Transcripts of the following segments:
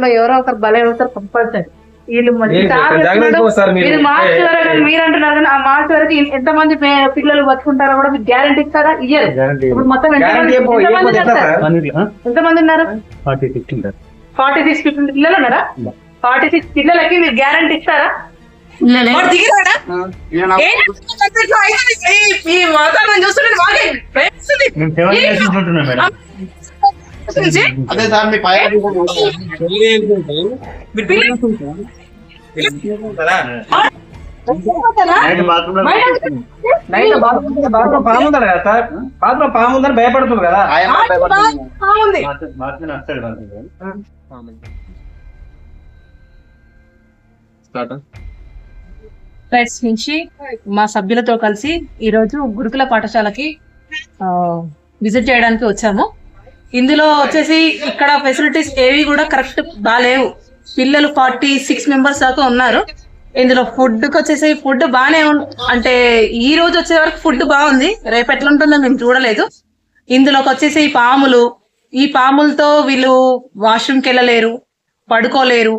ఇందులో ఎవరో ఒకరు బలై అవుతారు కంపల్సరీ. వీళ్ళు. ఇది మార్చి వరకు. మీరు అంటున్నారు కానీ ఆ మార్చి వరకు ఎంత మంది పిల్లలు బతుకుంటారో కూడా మీకు గ్యారంటీ ఇస్తారా? ఇయ్యరు. ఇప్పుడు మొత్తం ఎంత మంది- ఉన్నారు forty fifteen forty six fifty పిల్లలు ఉన్నారా? ఫార్టీ సిక్స్ పిల్లలకి మీరు గ్యారంటీ ఇస్తారా? వాతావరణం చూస్తుంటే నుంచి అదే సార్ మీ పై నైట్ బాత్రూమ్లో బయట నైట్ బాత్రూమ్ బాత్రూమ్ పాము ఉందా కదా సార్ బాత్రూమ్ పాము ఉందని భయపడుతుంది కదా. రైట్స్ నుంచి మా సభ్యులతో కలిసి ఈరోజు గురుకుల పాఠశాలకి ఆ, విజిట్ చేయడానికి వచ్చాము. ఇందులో వచ్చేసి ఇక్కడ ఫెసిలిటీస్ ఏవి కూడా కరెక్ట్ బాగాలేవు పిల్లలు ఫార్టీ సిక్స్ మెంబర్స్ దాకా ఉన్నారు. ఇందులో ఫుడ్కి వచ్చేసి ఫుడ్ బాగానే అంటే ఈ రోజు వచ్చే వరకు ఫుడ్ బాగుంది. రేపు ఎట్లా ఉంటుందో మేము చూడలేదు. ఇందులోకి వచ్చేసి ఈ పాములు. ఈ పాములతో వీళ్ళు వాష్రూమ్కి వెళ్ళలేరు పడుకోలేరు.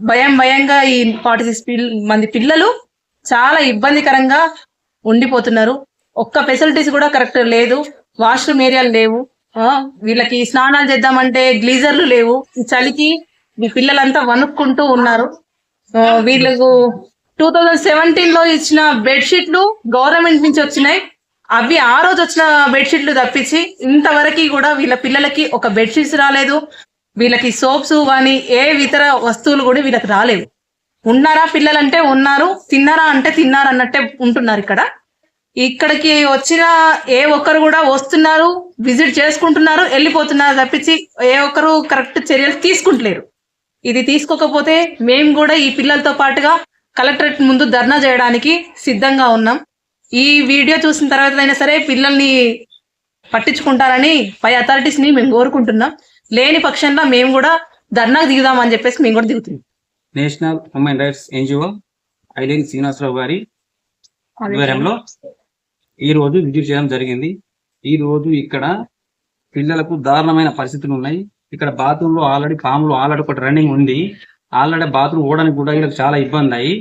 భయం భయంగా ఈ ఫార్టీ సిక్స్ మంది పిల్లలు చాలా ఇబ్బందికరంగా ఉండిపోతున్నారు. ఒక్క ఫెసిలిటీస్ కూడా కరెక్ట్ లేదు. వాష్రూమ్ ఏరియాలు లేవు. వీళ్ళకి స్నానాలు చేద్దామంటే గ్లీజర్లు లేవు. చలికి మీ పిల్లలంతా వణుక్కుంటూ ఉన్నారు. ఆ, వీళ్ళకు టూ థౌజండ్ సెవెంటీన్లో ఇచ్చిన బెడ్షీట్లు గవర్నమెంట్ నుంచి వచ్చినాయి. అవి ఆ రోజు వచ్చిన బెడ్షీట్లు తప్పించి ఇంతవరకు కూడా వీళ్ళ పిల్లలకి ఒక బెడ్షీట్స్ రాలేదు. వీళ్ళకి సోప్స్ కానీ ఏ ఇతర వస్తువులు కూడా వీళ్ళకి రాలేవు ఉన్నారా పిల్లలంటే ఉన్నారు తిన్నారా అంటే తిన్నారు అన్నట్టే ఉంటున్నారు ఇక్కడ. ఇక్కడికి వచ్చిన ఏ ఒక్కరు కూడా వస్తున్నారు విజిట్ చేసుకుంటున్నారు వెళ్ళిపోతున్నారు తప్పించి ఏ ఒక్కరు కరెక్ట్ చర్యలు తీసుకుంటలేరు. ఇది తీసుకోకపోతే మేము కూడా ఈ పిల్లలతో పాటుగా కలెక్టరేట్ ముందు ధర్నా చేయడానికి సిద్ధంగా ఉన్నాం. ఈ వీడియో చూసిన తర్వాత అయినా సరే పిల్లల్ని పట్టించుకుంటారని పై అథారిటీస్ని మేము కోరుకుంటున్నాం. లేని పక్షంలో మేము కూడా ధర్నాకు దిగుదామని చెప్పేసి మేము కూడా దిగుతున్నాం. National human rights NGO Aileni Srinivasa Rao గారి ఆధ్వర్యంలో ఈ రోజు విజిట్ చేయడం జరిగింది. ఈ రోజు ఇక్కడ పిల్లలకు దారుణమైన పరిస్థితులు ఉన్నాయి. ఇక్కడ బాత్రూమ్లో ఆల్రెడీ పాములు ఆల్రెడీ ఒకటి రన్నింగ్ ఉంది. ఆల్రెడీ బాత్రూమ్ ఓడడానికి కూడా వీళ్ళకి చాలా ఇబ్బంది అయ్యి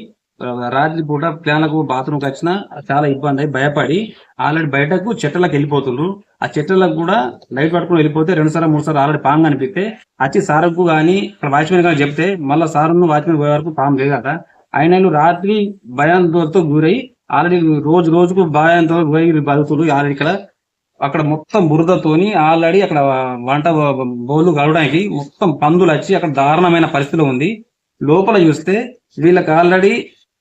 రాత్రి పూట పిల్లలకు బాత్రూమ్కి వచ్చినా చాలా ఇబ్బంది అయ్యి భయపడి ఆల్రెడీ బయటకు చెట్లకు వెళ్ళిపోతుండ్రు. ఆ చెట్లకు కూడా లైట్ పట్టుకుని వెళ్ళిపోతే రెండు సార్లు మూడు సార్లు ఆల్రెడీ పాము కనిపిస్తే వచ్చి సార్కు కానీ ఇక్కడ వాచ్మెన్ కానీ చెప్తే మళ్ళీ సార్ను వాచ్మెన్ పోయే వరకు పాము లేదట. ఆయన రాత్రి భయంతో గురై ఆల్రెడీ రోజు రోజుకు భయంతో పోయి బతుకులు ఆల్రెడీ ఇక్కడ. అక్కడ మొత్తం బురదతోని ఆల్రెడీ అక్కడ వంట బౌలు కలవడానికి మొత్తం పందులు వచ్చి అక్కడ దారుణమైన పరిస్థితిలో ఉంది. లోపల చూస్తే వీళ్ళకి ఆల్రెడీ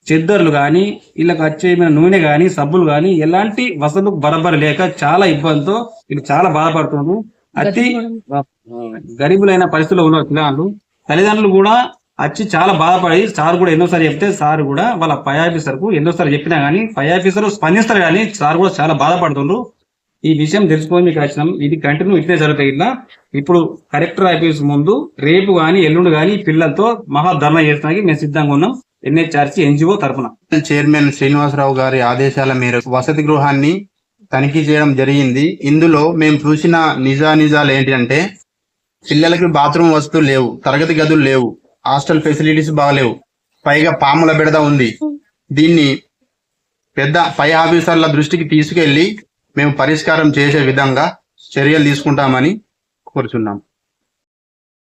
చెద్దర్లు కానీ వీళ్ళకి వచ్చే నూనె కానీ సబ్బులు కానీ ఎలాంటి వసతులు బరబరి లేక చాలా ఇబ్బందితో వీళ్ళు చాలా బాధపడుతున్నారు. అతి గరీబులైన పరిస్థితిలో ఉన్నారు పిల్లలు. తల్లిదండ్రులు కూడా వచ్చి చాలా బాధపడి సార్ కూడా ఎన్నోసారి చెప్తే సార్ కూడా వాళ్ళ పై ఆఫీసర్కు ఎన్నోసారి చెప్పినా గానీ పై ఆఫీసర్ స్పందిస్తారు కానీ సార్ కూడా చాలా బాధపడుతుండ్రు. ఈ విషయం తెలుసుకొని మీకు వచ్చినాం. ఇది కంటిన్యూ ఇట్లే జరుగుతాయి ఇట్లా. ఇప్పుడు కలెక్టర్ ఆఫీస్ ముందు రేపు గాని ఎల్లుండి గాని పిల్లలతో మహా ధర్నా చేస్తానికి మేము సిద్ధంగా ఉన్నాం. ఎన్హెచ్ఆర్సీ ఎన్జిఓ తరఫున. చైర్మన్ శ్రీనివాసరావు గారి ఆదేశాల మేరకు వసతి గృహాన్ని తనిఖీ చేయడం జరిగింది. ఇందులో మేము చూసిన నిజా నిజాలు ఏంటంటే పిల్లలకి బాత్రూమ్ వస్తువులు లేవు తరగతి గదులు లేవు. హాస్టల్ ఫెసిలిటీస్ బాగలేవు. పైగా పాముల బెడద ఉంది. దీన్ని పెద్ద పై ఆఫీసర్ల దృష్టికి తీసుకెళ్ళి మేము పరిష్కారం చేసే విధంగా చర్యలు తీసుకుంటామని కోరుచున్నాం.